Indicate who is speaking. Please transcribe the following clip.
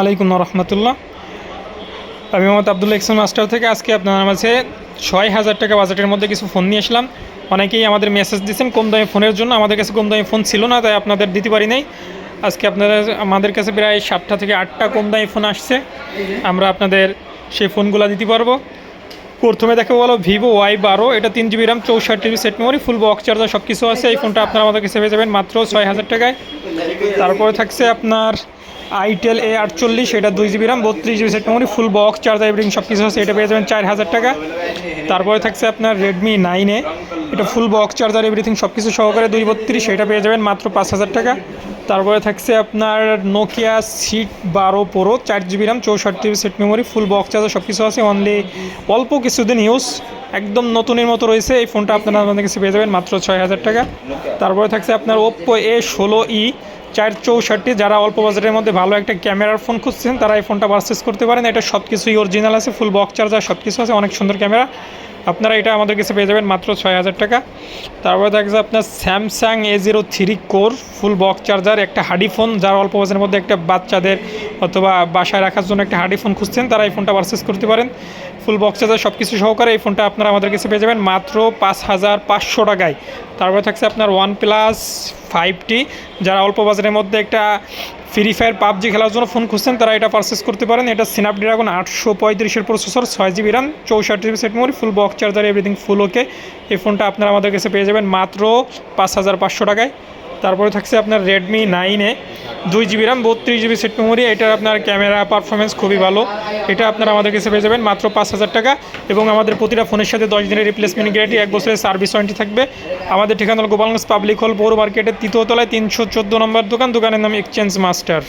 Speaker 1: আলাইকুম রহমতুল্লাহ। আমি Mohammad Abdullah Ikhsan master থেকে আজকে আপনার মাঝে ছয় হাজার টাকা বাজেটের মধ্যে কিছু ফোন নিয়ে আসলাম। অনেকেই আমাদের মেসেজ দিচ্ছেন কম দামি ফোনের জন্য। আমাদের কাছে কম দামি ফোন ছিল না, তাই আপনাদের দিতে পারি নাই। আজকে আপনাদের, আমাদের কাছে প্রায় সাতটা থেকে আটটা কম দামি ফোন আসছে। আমরা আপনাদের সেই ফোনগুলো দিতে পারব। প্রথমে দেখে বলো ভিভো ওয়াই বারো। এটা তিন জিবি র্যাম চৌষট্টি GB set memory full box charger সব কিছু আছে। এই ফোনটা আপনারা আমাদের কাছে পেয়ে যাবেন মাত্র ছয় হাজার টাকায়। তারপরে থাকছে আপনার আইটেল এ আটচল্লিশ এটা দুই জিবি র্যাম বত্রিশ GB set memory full box charger everything সব কিছু আছে, এটা পেয়ে যাবেন চার হাজার টাকা। তারপরে থাকছে আপনার রেডমি নাইনে এটা ফুল বক্স চার্জার এভরিথিং সব কিছু সহকারে দুই বত্রিশ, এটা পেয়ে যাবেন মাত্র পাঁচ হাজার টাকা। তারপরে থাকছে আপনার নোকিয়া সিট বারো প্রো চার জিবি র্যাম চৌষট্টি GB set memory full box charger সব কিছু আছে অনলি অল্প কিছুদিন ইউজ একদম নতুনের মতো রয়েছে, এই ফোনটা আপনারা আমাদের কাছে পেয়ে যাবেন মাত্র ছয় হাজার টাকা। তারপরে থাকছে আপনার ওপ্পো এ ষোলো ই চার চৌষট্টি, যারা অল্প বাজেটের মধ্যে ভালো একটা ক্যামেরার ফোন খুঁজছেন, তারা এই ফোনটা পারচেস করতে পারেন। এটা সব কিছুই অরিজিনাল আছে ফুল বক্স চার্জার সব কিছু আছে, অনেক সুন্দর ক্যামেরা। আপনারা এটা আমাদের কাছে পেয়ে যাবেন মাত্র ছয় হাজার টাকা। তারপরে থাকছে আপনার Samsung A zero three core full box charger একটা হাডি ফোন যারা অল্প বাজেটের মধ্যে একটা বাচ্চাদের অথবা বাসায় রাখার জন্য একটা হার্ডি ফোন খুঁজছেন, তারা এই ফোনটা পারচেস করতে পারেন। ফুল বক্স চার্জার সব কিছু সহকারে এই ফোনটা আপনারা আমাদের কাছে পেয়ে যাবেন। মাত্র পাঁচ হাজার পাঁচশো টাকায়। তারপরে থাকছে আপনার ওয়ান প্লাস ফাইভ ফাইভটি যারা অল্প বাজারের মধ্যে একটা ফ্রি ফায়ার পাবজি খেলার জন্য ফোন খুঁজছেন, তারা এটা পারচেস করতে পারেন। এটা স্ন্যাপড্রাগন আটশো পঁয়ত্রিশের প্রসেসর ছয় জিবি র্যাম চৌষট্টি GB set memory full box charger everything full okay এই ফোনটা আপনারা আমাদের কাছে পেয়ে যাবেন মাত্র পাঁচ হাজার পাঁচশো টাকায়। তারপরে থাকছে আপনার রেডমি নাইনে দুই জিবি র্যাম বত্রিশ জিবি সেট মেমোরি এটার আপনার ক্যামেরা পারফরমেন্স খুবই ভালো। এটা আপনারা আমাদের কাছে পেয়ে যাবেন মাত্র পাঁচ হাজার টাকা এবং আমাদের প্রতিটা ফোনের সাথে দশ দিনের রিপ্লেসমেন্ট গ্যারান্টি এক বছরের সার্ভিস ওয়ারেন্টি থাকবে। আমাদের ঠিকানা গোপালগঞ্জ পাবলিক হল পৌর মার্কেটের তৃতীয় তলায় তিনশো চোদ্দ নম্বর দোকান, দোকানের নাম এক্সচেঞ্জ মাস্টার